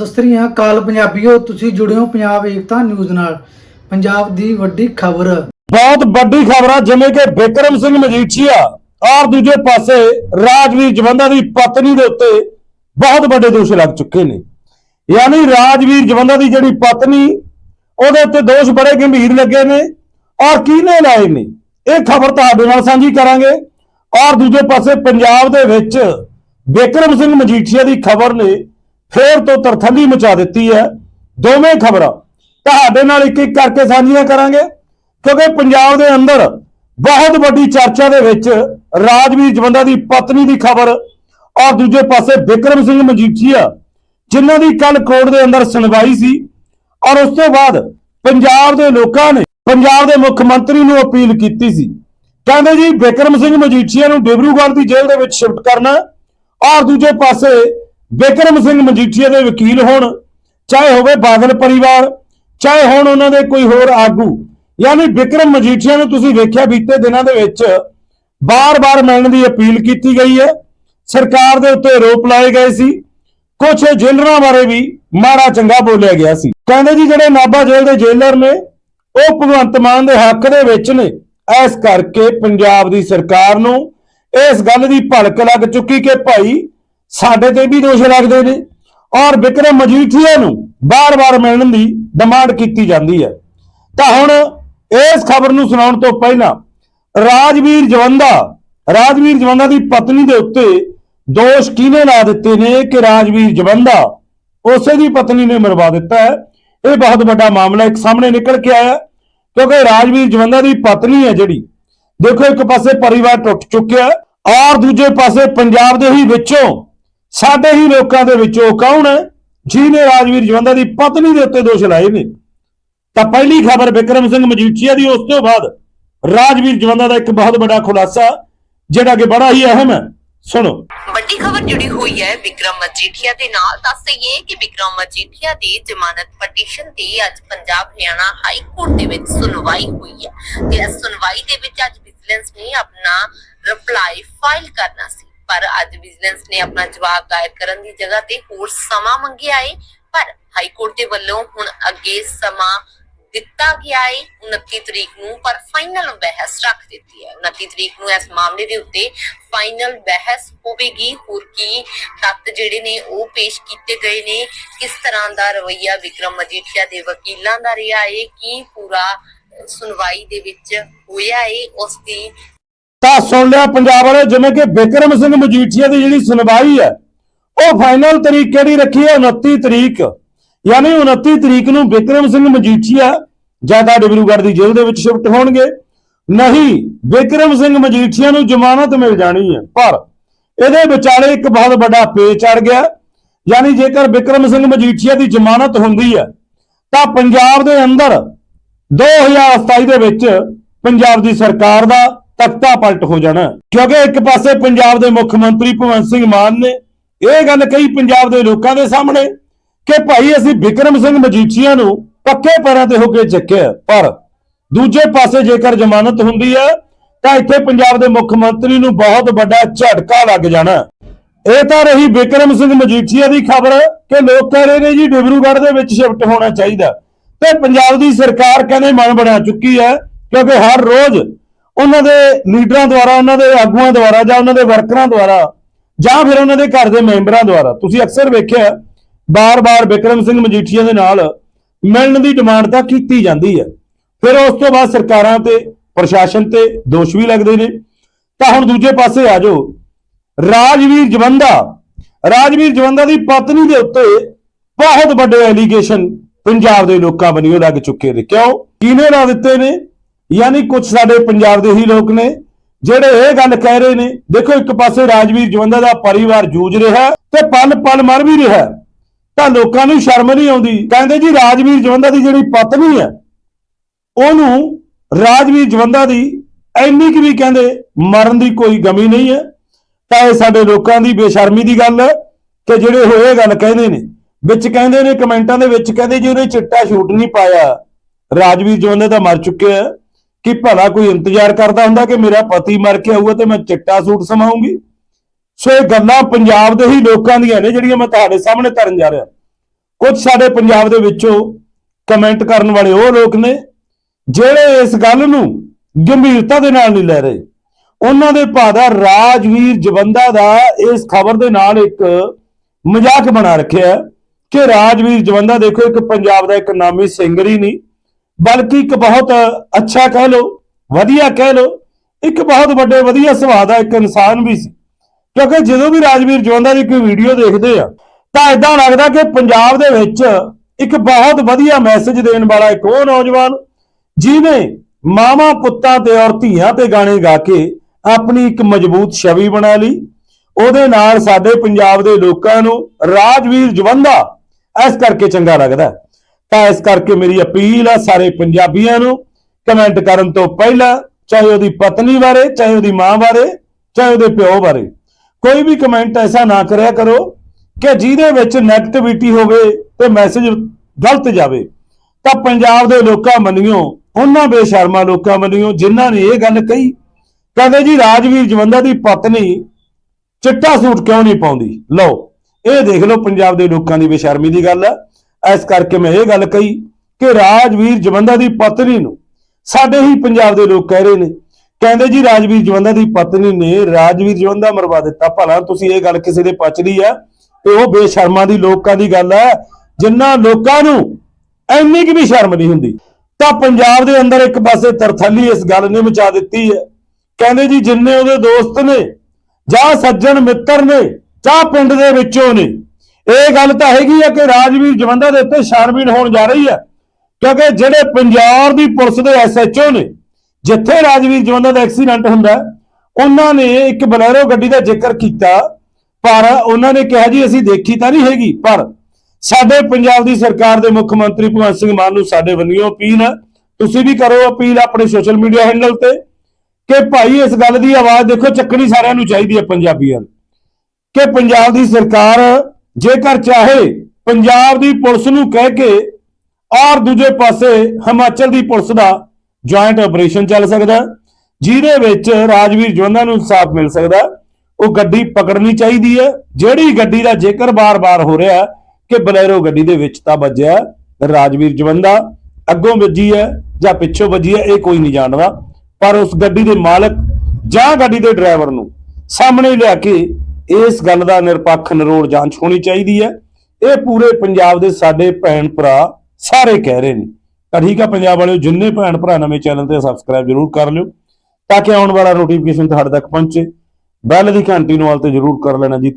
ਸਤਿ ਸ੍ਰੀ ਅਕਾਲ ਪੰਜਾਬੀਓ, ਤੁਸੀਂ ਜੁੜੇ ਹੋ ਪੰਜਾਬ ਏਕਤਾ ਨਿਊਜ਼ ਨਾਲ। ਪੰਜਾਬ ਦੀ ਵੱਡੀ ਖਬਰ। ਬਹੁਤ ਵੱਡੀ ਖਬਰ ਆ, ਜਿਵੇਂ ਕਿ ਬਿਕਰਮ ਸਿੰਘ ਮਜੀਠੀਆ ਔਰ ਦੂਜੇ ਪਾਸੇ ਰਾਜਵੀਰ ਜਵੰਦਾ ਦੀ ਪਤਨੀ ਦੇ ਉੱਤੇ ਬਹੁਤ ਵੱਡੇ ਦੋਸ਼ ਲੱਗ ਚੁੱਕੇ ਨੇ। ਯਾਨੀ ਰਾਜਵੀਰ ਜਵੰਦਾ ਦੀ ਜਿਹੜੀ ਪਤਨੀ, ਉਹਦੇ ਉੱਤੇ ਦੋਸ਼ ਬੜੇ ਗੰਭੀਰ ਲੱਗੇ ਨੇ ਔਰ ਕਿਹਨੇ ਲਾਏ ਨੇ? ਇਹ ਖਬਰ ਤੁਹਾਡੇ ਨਾਲ ਸਾਂਝੀ ਕਰਾਂਗੇ। ਔਰ ਦੂਜੇ ਪਾਸੇ ਪੰਜਾਬ ਦੇ ਵਿੱਚ ਬਿਕਰਮ ਸਿੰਘ ਮਜੀਠੀਆ ਦੀ ਖਬਰ ਨੇ ਫੇਰ ਤੋਂ ਤਰਥੱਲੀ ਮਚਾ ਦਿੱਤੀ ਹੈ। ਦੋਵੇਂ ਖਬਰਾਂ ਤੁਹਾਡੇ ਨਾਲ ਇੱਕ ਇੱਕ ਕਰਕੇ ਸਾਂਝੀਆਂ ਕਰਾਂਗੇ, ਕਿਉਂਕਿ ਪੰਜਾਬ ਦੇ ਅੰਦਰ ਬਹੁਤ ਵੱਡੀ ਚਰਚਾ ਦੇ ਵਿੱਚ ਰਾਜਵੀਰ ਜਵੰਦਾ ਦੀ ਪਤਨੀ ਦੀ ਖਬਰ ਔਰ ਦੂਜੇ ਪਾਸੇ ਬਿਕਰਮ ਸਿੰਘ ਮਜੀਠੀਆ, ਜਿਨ੍ਹਾਂ ਦੀ ਕੱਲ ਕੋਰਟ ਦੇ ਅੰਦਰ ਸੁਣਵਾਈ ਸੀ ਔਰ ਉਸ ਤੋਂ ਬਾਅਦ ਪੰਜਾਬ ਦੇ ਲੋਕਾਂ ਨੇ ਪੰਜਾਬ ਦੇ ਮੁੱਖ ਮੰਤਰੀ ਨੂੰ ਅਪੀਲ ਕੀਤੀ ਸੀ। ਕਹਿੰਦੇ ਜੀ ਬਿਕਰਮ ਸਿੰਘ ਮਜੀਠੀਆ ਨੂੰ ਡਿਬਰੂਗੜ੍ਹ ਦੀ ਜੇਲ੍ਹ ਦੇ ਵਿੱਚ ਸ਼ਿਫਟ ਕਰਨਾ ਔਰ ਦੂਜੇ ਪਾਸੇ ਬਿਕਰਮ ਸਿੰਘ ਮਜੀਠੀਆ ਦੇ ਵਕੀਲ ਹੋਣ, ਚਾਹੇ ਹੋਵੇ ਬਾਦਲ ਪਰਿਵਾਰ, ਚਾਹੇ ਹੁਣ ਉਹਨਾਂ ਦੇ ਕੋਈ ਹੋਰ ਆਗੂ। ਯਾਨੀ ਬਿਕਰਮ ਮਜੀਠੀਆ ਨੂੰ ਤੁਸੀਂ ਵੇਖਿਆ ਬੀਤੇ ਦਿਨਾਂ ਦੇ ਵਿੱਚ ਬਾਰ-ਬਾਰ ਮਿਲਣ ਦੀ ਅਪੀਲ ਕੀਤੀ ਗਈ ਹੈ। ਸਰਕਾਰ ਦੇ ਉੱਤੇ ਆਰੋਪ ਲਾਏ ਗਏ ਸੀ। ਕੁਝ ਜੇਲਰਾਂ ਬਾਰੇ ਵੀ ਮਾੜਾ ਚੰਗਾ ਬੋਲਿਆ ਗਿਆ ਸੀ। ਕਹਿੰਦੇ ਜੀ ਜਿਹੜੇ ਨਾਭਾ ਜੇਲ੍ਹ ਦੇ ਜੇਲਰ ਨੇ, ਉਹ ਭਗਵੰਤ ਮਾਨ ਦੇ ਹੱਕ ਦੇ ਵਿੱਚ ਨੇ। ਇਸ ਕਰਕੇ ਪੰਜਾਬ ਦੀ ਸਰਕਾਰ ਨੂੰ ਇਸ ਗੱਲ ਦੀ ਭਲਕ ਲੱਗ ਚੁੱਕੀ ਕਿ ਭਾਈ ਸਾਡੇ ਤੇ ਵੀ ਦੋਸ਼ ਲੱਗਦੇ ਨੇ। ਔਰ ਵਿਕਰਮ ਮਜੀਠੀਆ ਨੂੰ ਬਾਰ-ਬਾਰ ਮਿਲਣ ਦੀ ਡਿਮਾਂਡ ਕੀਤੀ ਜਾਂਦੀ ਹੈ। ਤਾਂ ਹੁਣ ਇਸ ਖਬਰ ਨੂੰ ਸੁਣਾਉਣ ਤੋਂ ਪਹਿਲਾਂ ਰਾਜਵੀਰ ਜਵੰਦਾ ਰਾਜਵੀਰ ਜਵੰਦਾ ਦੀ ਪਤਨੀ ਦੇ ਉੱਤੇ ਦੋਸ਼ ਕਿਹਨੇ ਲਾ ਦਿੱਤੇ ਨੇ ਕਿ ਰਾਜਵੀਰ ਜਵੰਦਾ ਉਸੇ ਦੀ ਪਤਨੀ ਨੇ ਮਰਵਾ ਦਿੱਤਾ ਹੈ? ਇਹ ਬਹੁਤ ਵੱਡਾ ਮਾਮਲਾ ਇੱਕ ਸਾਹਮਣੇ ਨਿਕਲ ਕੇ ਆਇਆ ਕਿਉਂਕਿ ਰਾਜਵੀਰ ਜਵੰਦਾ ਦੀ ਪਤਨੀ ਹੈ ਜਿਹੜੀ। ਦੇਖੋ ਇੱਕ ਪਾਸੇ ਪਰਿਵਾਰ ਟੁੱਟ ਚੁੱਕਿਆ ਔਰ ਦੂਜੇ ਪਾਸੇ ਪੰਜਾਬ ਦੇ ਹੀ ਵਿੱਚੋਂ ਸਾਡੇ ਹੀ ਲੋਕਾਂ ਦੇ ਵਿੱਚੋਂ ਕੌਣ ਹੈ? ਜਿਹਨੇ ਰਾਜਵੀਰ ਜਵੰਦਾ ਦੀ ਪਤਨੀ ਦੇ ਉੱਤੇ ਦੋਸ਼ ਲਾਏ ਨੇ। ਤਾਂ ਪਹਿਲੀ ਖਬਰ ਵਿਕਰਮ ਸਿੰਘ ਮਜੀਠੀਆ ਦੀ, ਉਸ ਤੋਂ ਬਾਅਦ ਰਾਜਵੀਰ ਜਵੰਦਾ ਦਾ ਇੱਕ ਬਹੁਤ ਵੱਡਾ ਖੁਲਾਸਾ, ਜਿਹੜਾ ਕਿ ਬੜਾ ਹੀ ਅਹਿਮ ਹੈ। ਸੁਣੋ। ਵੱਡੀ ਖਬਰ ਜੁੜੀ ਹੋਈ ਹੈ ਵਿਕਰਮ ਮਜੀਠੀਆ ਦੇ ਨਾਲ। ਦੱਸ ਦਈਏ ਕਿ ਵਿਕਰਮ ਮਜੀਠੀਆ ਦੀ ਜ਼ਮਾਨਤ ਪਟੀਸ਼ਨ ਤੇ ਅੱਜ ਪੰਜਾਬ ਹਰਿਆਣਾ ਹਾਈ ਕੋਰਟ ਦੇ ਵਿੱਚ ਸੁਣਵਾਈ ਹੋਈ ਹੈ। ਤੇ ਇਸ ਸੁਣਵਾਈ ਦੇ ਵਿੱਚ ਅੱਜ ਵਿਜੀਲੈਂਸ ਨੇ ਆਪਣਾ ਰਿਪਲਾਈ ਫਾਈਲ ਕਰਨਾ ਸੀ। ਪਰ ਅੱਜ ਵਿਜੀਲੈਂਸ ਨੇ ਆਪਣਾ ਜਵਾਬ ਦਾਇਰ ਕਰਨ ਦੀ ਜਗ੍ਹਾ ਤੇ ਹੋਰ ਸਮਾਂ ਮੰਗਿਆ ਹੈ ਪਰ ਹਾਈ ਕੋਰਟ ਦੇ ਵੱਲੋਂ ਹੁਣ ਅੱਗੇ ਸਮਾਂ ਦਿੱਤਾ ਗਿਆ ਹੈ 29 ਤਰੀਕ ਨੂੰ ਪਰ ਫਾਈਨਲ ਬਹਿਸ ਰੱਖ ਦਿੱਤੀ ਹੈ। 29 ਤਰੀਕ ਨੂੰ ਇਸ ਮਾਮਲੇ ਦੇ ਉੱਤੇ ਫਾਈਨਲ ਬਹਿਸ ਹੋਵੇਗੀ। ਹੋਰ ਕੀ ਤੱਤ ਜਿਹੜੇ ਨੇ ਉਹ ਪੇਸ਼ ਕੀਤੇ ਗਏ ਨੇ। ਕਿਸ ਤਰ੍ਹਾਂ ਦਾ ਰਵਈਆ ਵਿਕਰਮ ਮਜੀਠੀਆ ਦੇ ਵਕੀਲਾਂ ਦਾ ਰਿਹਾ ਹੈ ਕੀ ਪੂਰਾ ਸੁਣਵਾਈ ਦੇ ਵਿੱਚ ਹੋਇਆ ਹੈ ਉਸ ਦੀ ਤਾਂ ਸੁਣ ਲਿਆ ਪੰਜਾਬ ਵਾਲੇ, ਜਿਵੇਂ ਕਿ ਬਿਕਰਮ ਸਿੰਘ ਮਜੀਠੀਆ ਦੀ ਜਿਹੜੀ ਸੁਣਵਾਈ ਹੈ, ਉਹ ਫਾਈਨਲ ਤਰੀਕ ਕਿਹੜੀ ਰੱਖੀ ਹੈ? 29 ਤਰੀਕ। ਯਾਨੀ 29 ਤਰੀਕ ਨੂੰ ਬਿਕਰਮ ਸਿੰਘ ਮਜੀਠੀਆ ਜ਼ਿਆਦਾ ਡਿਬਰੂਗੜ੍ਹ ਦੀ ਜੇਲ੍ਹ ਦੇ ਵਿੱਚ ਸ਼ਿਫਟ ਹੋਣਗੇ। ਨਹੀਂ, ਬਿਕਰਮ ਸਿੰਘ ਮਜੀਠੀਆ ਨੂੰ ਜ਼ਮਾਨਤ ਮਿਲ ਜਾਣੀ ਹੈ। ਪਰ ਇਹਦੇ ਵਿਚਾਲੇ ਇੱਕ ਬਹੁਤ ਵੱਡਾ ਪੇਚ ਚੜ ਗਿਆ। ਯਾਨੀ ਜੇਕਰ ਬਿਕਰਮ ਸਿੰਘ ਮਜੀਠੀਆ ਦੀ ਜ਼ਮਾਨਤ ਹੁੰਦੀ ਹੈ, ਤਾਂ ਪੰਜਾਬ ਦੇ ਅੰਦਰ 2027 ਦੇ ਵਿੱਚ ਪੰਜਾਬ ਦੀ ਸਰਕਾਰ ਦਾ ਤਖਤਾ ਪਲਟ ਹੋ ਜਾਣਾ। ਕਿਉਂਕਿ ਇੱਕ ਪਾਸੇ ਪੰਜਾਬ ਦੇ ਮੁੱਖ ਮੰਤਰੀ ਭਗਵੰਤ ਸਿੰਘ ਮਾਨ ਨੇ ਇਹ ਗੱਲ ਕਹੀ ਪੰਜਾਬ ਦੇ ਲੋਕਾਂ ਦੇ ਸਾਹਮਣੇ ਕਿ ਭਾਈ ਅਸੀਂ ਵਿਕਰਮ ਸਿੰਘ ਮਜੀਠੀਆ ਨੂੰ ਪੱਕੇ ਪੈਰਾਂ ਤੇ ਹੋ ਕੇ ਚੱਕਿਆ। ਪਰ ਦੂਜੇ ਪਾਸੇ ਜੇਕਰ ਜ਼ਮਾਨਤ ਹੁੰਦੀ ਹੈ, ਤਾਂ ਇੱਥੇ ਪੰਜਾਬ ਦੇ ਮੁੱਖ ਮੰਤਰੀ ਨੂੰ ਬਹੁਤ ਵੱਡਾ ਝਟਕਾ ਲੱਗ ਜਾਣਾ। ਇਹ ਤਾਂ ਰਹੀ ਵਿਕਰਮ ਸਿੰਘ ਮਜੀਠੀਆ ਦੀ ਖਬਰ ਕਿ ਲੋਕ ਕਹਿ ਰਹੇ ਨੇ ਜੀ ਡਿਬਰੂਗੜ੍ਹ ਦੇ ਵਿੱਚ ਸ਼ਿਫਟ ਹੋਣਾ ਚਾਹੀਦਾ। ਤੇ ਪੰਜਾਬ ਦੀ ਸਰਕਾਰ ਕਹਿੰਦੇ ਮਨ ਬਣਾ ਚੁੱਕੀ ਹੈ, ਕਿਉਂਕਿ ਹਰ ਰੋਜ਼ ਉਹਨਾਂ ਦੇ ਲੀਡਰਾਂ ਦੁਆਰਾ, ਉਹਨਾਂ ਦੇ ਆਗੂਆਂ ਦੁਆਰਾ ਜਾਂ ਉਹਨਾਂ ਦੇ ਵਰਕਰਾਂ ਦੁਆਰਾ ਜਾਂ ਫਿਰ ਉਹਨਾਂ ਦੇ ਘਰ ਦੇ ਮੈਂਬਰਾਂ ਦੁਆਰਾ। ਤੁਸੀਂ ਅਕਸਰ ਵੇਖਿਆ ਬਾਰ-ਬਾਰ ਵਿਕਰਮ ਸਿੰਘ ਮਜੀਠੀਆ ਦੇ ਨਾਲ ਮਿਲਣ ਦੀ ਡਿਮਾਂਡ ਤਾਂ ਕੀਤੀ ਜਾਂਦੀ ਹੈ। ਫਿਰ ਉਸ ਤੋਂ ਬਾਅਦ ਸਰਕਾਰਾਂ ਤੇ, ਪ੍ਰਸ਼ਾਸਨ ਤੇ ਦੋਸ਼ ਵੀ ਲੱਗਦੇ ਨੇ। ਤਾਂ ਹੁਣ ਦੂਜੇ ਪਾਸੇ ਆ ਜਾਓ। ਰਾਜਵੀਰ ਜਵੰਦਾ ਰਾਜਵੀਰ ਜਵੰਦਾ ਦੀ ਪਤਨੀ ਦੇ ਉੱਤੇ ਬਹੁਤ ਵੱਡੇ ਐਲੀਗੇਸ਼ਨ ਪੰਜਾਬ ਦੇ ਲੋਕਾਂ ਵੱਲੋਂ ਲੱਗ ਚੁੱਕੇ ਨੇ। ਕਿਉਂ? ਕਿਹਨੇ ਲਾ ਦਿੱਤੇ ਨੇ? ਯਾਨੀ ਕੁਝ ਸਾਡੇ ਪੰਜਾਬ ਦੇ ਹੀ ਲੋਕ ਨੇ, ਜਿਹੜੇ ਇਹ ਗੱਲ ਕਹਿ ਰਹੇ ਨੇ, ਦੇਖੋ ਇੱਕ ਪਾਸੇ ਰਾਜਵੀਰ ਜਵੰਦਾ ਦਾ ਪਰਿਵਾਰ ਜੂਝ ਰਿਹਾ ਤੇ ਪਲ ਪਲ ਮਰ ਵੀ ਰਿਹਾ ਤਾਂ ਲੋਕਾਂ ਨੂੰ ਸ਼ਰਮ ਨਹੀਂ ਆਉਂਦੀ। ਕਹਿੰਦੇ ਜੀ ਰਾਜਵੀਰ ਜਵੰਦਾ ਦੀ ਜਿਹੜੀ ਪਤਨੀ ਹੈ, ਉਹਨੂੰ ਰਾਜਵੀਰ ਜਵੰਦਾ ਦੀ ਐਨੀ ਕਿ ਵੀ ਕਹਿੰਦੇ ਮਰਨ ਦੀ ਕੋਈ ਗਮੀ ਨਹੀਂ ਹੈ। ਤਾਂ ਇਹ ਸਾਡੇ ਲੋਕਾਂ ਦੀ ਬੇਸ਼ਰਮੀ ਦੀ ਗੱਲ ਹੈ ਕਿ ਜਿਹੜੇ ਉਹ ਇਹ ਗੱਲ ਕਹਿੰਦੇ ਨੇ, ਵਿੱਚ ਕਹਿੰਦੇ ਨੇ, ਕਮੈਂਟਾਂ ਦੇ ਵਿੱਚ ਕਹਿੰਦੇ ਜੀ ਉਹਨੇ ਚਿੱਟਾ ਸ਼ੂਟ ਨਹੀਂ ਪਾਇਆ। ਰਾਜਵੀਰ ਜਵੰਦਾ ਤਾਂ ਮਰ ਚੁੱਕਿਆ ਹੈ। ਕਿ ਭਲਾ ਕੋਈ ਇੰਤਜ਼ਾਰ ਕਰਦਾ ਹੁੰਦਾ ਕਿ ਮੇਰਾ ਪਤੀ ਮਰ ਕੇ ਆਊਗਾ ਤੇ ਮੈਂ ਚਿੱਟਾ ਸੂਟ ਸਮਾਉਂਗੀ? ਸੋ ਇਹ ਗੱਲਾਂ ਪੰਜਾਬ ਦੇ ਹੀ ਲੋਕਾਂ ਦੀਆਂ ਨੇ, ਜਿਹੜੀਆਂ ਮੈਂ ਤੁਹਾਡੇ ਸਾਹਮਣੇ ਧਰਨ ਜਾ ਰਿਹਾ। ਕੁਝ ਸਾਡੇ ਪੰਜਾਬ ਦੇ ਵਿੱਚੋਂ ਕਮੈਂਟ ਕਰਨ ਵਾਲੇ ਉਹ ਲੋਕ ਨੇ, ਜਿਹੜੇ ਇਸ ਗੱਲ ਨੂੰ ਗੰਭੀਰਤਾ ਦੇ ਨਾਲ ਨਹੀਂ ਲੈ ਰਹੇ। ਉਹਨਾਂ ਦੇ ਭਾਦਾ ਰਾਜਵੀਰ ਜਵੰਦਾ ਦਾ ਇਸ ਖਬਰ ਦੇ ਨਾਲ ਇੱਕ ਮਜ਼ਾਕ ਬਣਾ ਰੱਖਿਆ ਕਿ ਰਾਜਵੀਰ ਜਵੰਦਾ ਦੇਖੋ, ਇੱਕ ਪੰਜਾਬ ਦਾ ਇੱਕ ਨਾਮੀ ਸਿੰਗਰ ਹੀ ਨਹੀਂ। ਬਲਕਿ ਇੱਕ ਬਹੁਤ ਅੱਛਾ ਕਹਿ ਲਓ, ਵਧੀਆ ਕਹਿ ਲਓ, ਇੱਕ ਬਹੁਤ ਵੱਡੇ ਵਧੀਆ ਸੁਭਾਅ ਦਾ ਇੱਕ ਇਨਸਾਨ ਵੀ ਸੀ। ਕਿਉਂਕਿ ਜਦੋਂ ਵੀ ਰਾਜਵੀਰ ਜਵੰਦਾ ਦੀ ਕੋਈ ਵੀਡੀਓ ਦੇਖਦੇ ਆ, ਤਾਂ ਇਦਾਂ ਲੱਗਦਾ ਕਿ ਪੰਜਾਬ ਦੇ ਵਿੱਚ ਇੱਕ ਬਹੁਤ ਵਧੀਆ ਮੈਸੇਜ ਦੇਣ ਵਾਲਾ ਇੱਕ ਉਹ ਨੌਜਵਾਨ ਜਿਨੇ ਮਾਵਾਂ ਪੁੱਤਾਂ ਤੇ ਔਰ ਧੀਆਂ ਤੇ ਗਾਣੇ ਗਾ ਕੇ ਆਪਣੀ ਇੱਕ ਮਜ਼ਬੂਤ ਛਵੀ ਬਣਾ ਲਈ। ਉਹਦੇ ਨਾਲ ਸਾਡੇ ਪੰਜਾਬ ਦੇ ਲੋਕਾਂ ਨੂੰ ਰਾਜਵੀਰ ਜਵੰਦਾ ਇਸ ਕਰਕੇ ਚੰਗਾ ਲੱਗਦਾ। ਤਾਂ ਇਸ ਕਰਕੇ ਮੇਰੀ ਅਪੀਲ ਆ ਸਾਰੇ ਪੰਜਾਬੀਆਂ ਨੂੰ ਕਮੈਂਟ ਕਰਨ ਤੋਂ ਪਹਿਲਾਂ, ਚਾਹੇ ਉਹਦੀ ਪਤਨੀ ਬਾਰੇ, ਚਾਹੇ ਉਹਦੀ ਮਾਂ ਬਾਰੇ, ਚਾਹੇ ਉਹਦੇ ਪਿਓ ਬਾਰੇ, ਕੋਈ ਵੀ ਕਮੈਂਟ ਐਸਾ ਨਾ ਕਰਿਆ ਕਰੋ ਕਿ ਜਿਹਦੇ ਵਿੱਚ ਨੈਗੇਟਿਵਿਟੀ ਹੋਵੇ ਤੇ ਮੈਸੇਜ ਗਲਤ ਜਾਵੇ। ਤਾਂ ਪੰਜਾਬ ਦੇ ਲੋਕਾਂ ਮੰਨਿਓ, ਉਹਨਾਂ ਬੇਸ਼ਰਮਾ ਲੋਕਾਂ ਮੰਨਿਓ, ਜਿਨ੍ਹਾਂ ਨੇ ਇਹ ਗੱਲ ਕਹੀ, ਕਹਿੰਦੇ ਜੀ ਰਾਜਵੀਰ ਜਵੰਦਾ ਦੀ ਪਤਨੀ ਚਿੱਟਾ ਸੂਟ ਕਿਉਂ ਨਹੀਂ ਪਾਉਂਦੀ? ਲਓ, ਇਹ ਦੇਖ ਲਓ ਪੰਜਾਬ ਦੇ ਲੋਕਾਂ ਦੀ ਬੇਸ਼ਰਮੀ ਦੀ ਗੱਲ ਹੈ ਇਸ ਕਰਕੇ ਮੈਂ ਇਹ ਗੱਲ ਕਹੀ ਕਿ ਰਾਜਵੀਰ ਜਵੰਦਾ ਦੀ ਪਤਨੀ ਨੂੰ ਸਾਡੇ ਹੀ ਪੰਜਾਬ ਦੇ ਲੋਕ ਕਹਿ ਰਹੇ ਨੇ। ਕਹਿੰਦੇ ਜੀ ਰਾਜਵੀਰ ਜਵੰਦਾ ਦੀ ਪਤਨੀ ਨੇ ਰਾਜਵੀਰ ਜਵੰਦਾ ਮਰਵਾ ਦਿੱਤਾ। ਭਲਾ ਤੁਸੀਂ ਇਹ ਗੱਲ ਕਿਸੇ ਦੇ ਪਚ ਲਈ ਆ ਤੇ ਉਹ ਬੇਸ਼ਰਮਾਂ ਦੀ ਲੋਕਾਂ ਦੀ ਗੱਲ ਹੈ ਜਿਨ੍ਹਾਂ ਲੋਕਾਂ ਨੂੰ ਐਨੀ ਕਿ ਵੀ ਸ਼ਰਮ ਨਹੀਂ ਹੁੰਦੀ। ਤਾਂ ਪੰਜਾਬ ਦੇ ਅੰਦਰ ਇੱਕ ਪਾਸੇ ਤਰਥੱਲੀ ਇਸ ਗੱਲ ਨੇ ਮਚਾ ਦਿੱਤੀ ਹੈ। ਕਹਿੰਦੇ ਜੀ ਜਿੰਨੇ ਉਹਦੇ ਦੋਸਤ ਨੇ ਜਾਂ ਸੱਜਣ ਮਿੱਤਰ ਨੇ ਜਾਂ ਪਿੰਡ ਦੇ ਵਿੱਚੋਂ ਨੇ ਇਹ ਗੱਲ ਤਾਂ ਹੈਗੀ ਹੈ ਕਿ ਰਾਜਵੀਰ ਜਵੰਦਾ ਦੇ ਉੱਤੇ ਸ਼ਰਮੀਨ ਹੋਣ ਜਾ ਰਹੀ ਹੈ ਕਿਉਂਕਿ ਜਿਹੜੇ ਪੰਜਾਬ ਦੀ ਪੁਲਿਸ ਦੇ ਐਸਐਚਓ ਨੇ, ਜਿੱਥੇ ਰਾਜਵੀਰ ਜਵੰਦਾ ਦਾ ਐਕਸੀਡੈਂਟ ਹੁੰਦਾ, ਉਹਨਾਂ ਨੇ ਇੱਕ ਬਲੈਰੋ ਗੱਡੀ ਦਾ ਜ਼ਿਕਰ ਕੀਤਾ, ਪਰ ਉਹਨਾਂ ਨੇ ਕਿਹਾ ਜੀ, ਅਸੀਂ ਦੇਖੀ ਤਾਂ ਨਹੀਂ ਹੈਗੀ। ਪਰ ਸਾਡੇ ਪੰਜਾਬ ਦੀ ਸਰਕਾਰ ਦੇ ਮੁੱਖ ਮੰਤਰੀ ਭਗਵੰਤ ਸਿੰਘ ਮਾਨ ਨੂੰ ਸਾਡੇ ਵੱਲੋਂ ਅਪੀਲ ਹੈ ਤੁਸੀਂ ਵੀ ਕਰੋ ਅਪੀਲ ਆਪਣੇ ਸੋਸ਼ਲ ਮੀਡੀਆ ਹੈਂਡਲ ਤੇ ਕਿ ਭਾਈ, ਇਸ ਗੱਲ ਦੀ ਆਵਾਜ਼ ਦੇਖੋ, ਚੱਕਣੀ ਸਾਰਿਆਂ ਨੂੰ ਚਾਹੀਦੀ ਹੈ ਪੰਜਾਬੀਆਂ ਕਿ ਪੰਜਾਬ ਦੀ ਸਰਕਾਰ ਜੇਕਰ ਚਾਹੇ ਪੰਜਾਬ ਦੀ ਪੁਲਿਸ ਨੂੰ ਕਹਿ ਕੇ ਔਰ ਦੂਜੇ ਪਾਸੇ ਹਿਮਾਚਲ ਦੀ ਪੁਲਿਸ ਦਾ ਜੁਆਇੰਟ ਆਪਰੇਸ਼ਨ ਚੱਲ ਸਕਦਾ ਜਿਹਦੇ ਵਿੱਚ ਰਾਜਵੀਰ ਜਵੰਦਾ ਨੂੰ ਇਨਸਾਫ ਮਿਲ ਸਕਦਾ ਉਹ ਗੱਡੀ ਪਕੜਨੀ ਚਾਹੀਦੀ ਹੈ। ਜਿਹੜੀ ਗੱਡੀ ਦਾ ਜ਼ਿਕਰ ਬਾਰ-ਬਾਰ ਹੋ ਰਿਹਾ ਕਿ ਬਲੈਰੋ ਗੱਡੀ ਦੇ ਵਿੱਚ ਤਾਂ ਵੱਜਿਆ ਰਾਜਵੀਰ ਜਵੰਦਾ ਅੱਗੋਂ ਵੱਜੀ ਹੈ ਜਾਂ ਪਿੱਛੋਂ ਵੱਜੀ ਹੈ, ਇਹ ਕੋਈ ਨਹੀਂ ਜਾਣਦਾ। ਪਰ ਉਸ ਗੱਡੀ ਦੇ ਮਾਲਕ ਜਾਂ ਗੱਡੀ ਦੇ ਡਰਾਈਵਰ ਨੂੰ ਸਾਹਮਣੇ ਲਿਆ ਕੇ ਇਸ ਗੱਲ ਦਾ ਨਿਰਪੱਖ ਨਿਰੋਲ ਜਾਂਚ ਹੋਣੀ ਚਾਹੀਦੀ ਹੈ। ਇਹ ਪੂਰੇ ਪੰਜਾਬ ਦੇ ਸਾਡੇ ਭੈਣ ਭਰਾ ਸਾਰੇ ਕਹਿ ਰਹੇ ਨੇ। ਤਾਂ ਠੀਕ ਆ ਪੰਜਾਬ ਵਾਲਿਓ, ਜਿੰਨੇ ਭੈਣ ਭਰਾ ਨਵੇਂ ਚੈਨਲ ਤੇ ਸਬਸਕ੍ਰਾਈਬ ਜਰੂਰ ਕਰ ਲਿਓ, ਤਾਂ ਕਿ ਆਉਣ ਵਾਲਾ ਨੋਟੀਫਿਕੇਸ਼ਨ ਤੁਹਾਡੇ ਤੱਕ ਪਹੁੰਚੇ। ਬੈਲ ਦੀ ਘੰਟੀ ਨੂੰ ਵਾਲ ਤੇ ਜਰੂਰ ਕਰ ਲੈਣਾ ਜੀ